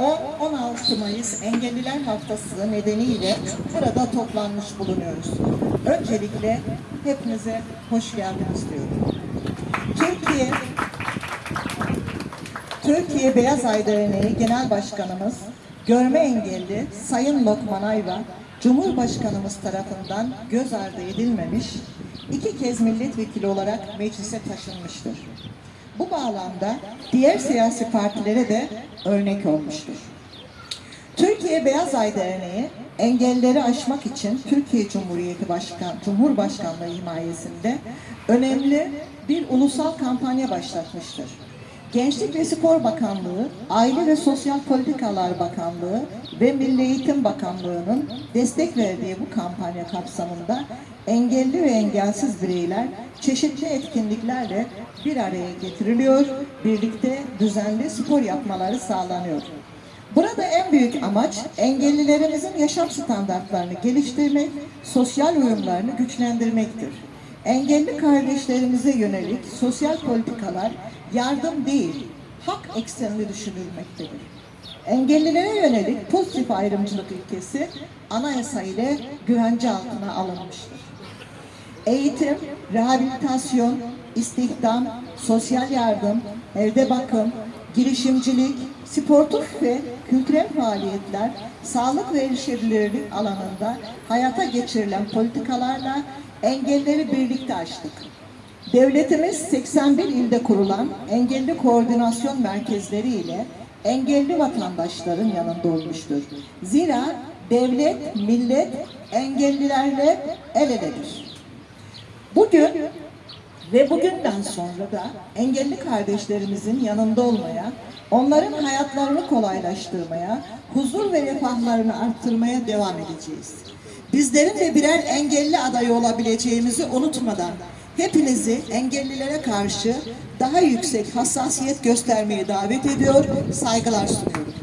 10-16 Mayıs Engelliler Haftası nedeniyle burada toplanmış bulunuyoruz. Öncelikle hepinize hoş geldiniz diyorum. Türkiye Türkiye Beyaz Ay Derneği Genel Başkanımız görme engelli Sayın Lokman Ayva Cumhurbaşkanımız tarafından göz ardı edilmemiş iki kez milletvekili olarak meclise taşınmıştır. Bu bağlamda diğer siyasi partilere de örnek olmuştur. Türkiye Beyaz Ay Derneği engelleri aşmak için Türkiye Cumhuriyeti Başkan Cumhurbaşkanlığı himayesinde önemli bir ulusal kampanya başlatmıştır. Gençlik ve Spor Bakanlığı, Aile ve Sosyal Politikalar Bakanlığı ve Milli Eğitim Bakanlığı'nın destek verdiği bu kampanya kapsamında engelli ve engelsiz bireyler çeşitli etkinliklerle bir araya getiriliyor, birlikte düzenli spor yapmaları sağlanıyor. Burada en büyük amaç engellilerimizin yaşam standartlarını geliştirmek, sosyal uyumlarını güçlendirmektir. Engelli kardeşlerimize yönelik sosyal politikalar yardım değil, hak eksenli düşünülmektedir. Engellilere yönelik pozitif ayrımcılık ilkesi anayasa ile güvence altına alınmıştır. Eğitim, rehabilitasyon, istihdam, sosyal yardım, evde bakım, girişimcilik, sportif ve kültürel faaliyetler, sağlık ve erişebilirlik alanında hayata geçirilen politikalarla engelleri birlikte aştık. Devletimiz 81 ilde kurulan engelli koordinasyon merkezleri ile engelli vatandaşların yanında olmuştur. Zira devlet, millet engellilerle el eledir. Bugün ve bugünden sonra da engelli kardeşlerimizin yanında olmaya, onların hayatlarını kolaylaştırmaya, huzur ve refahlarını arttırmaya devam edeceğiz. Bizlerin de birer engelli adayı olabileceğimizi unutmadan hepinizi engellilere karşı daha yüksek hassasiyet göstermeye davet ediyor, saygılar sunuyorum.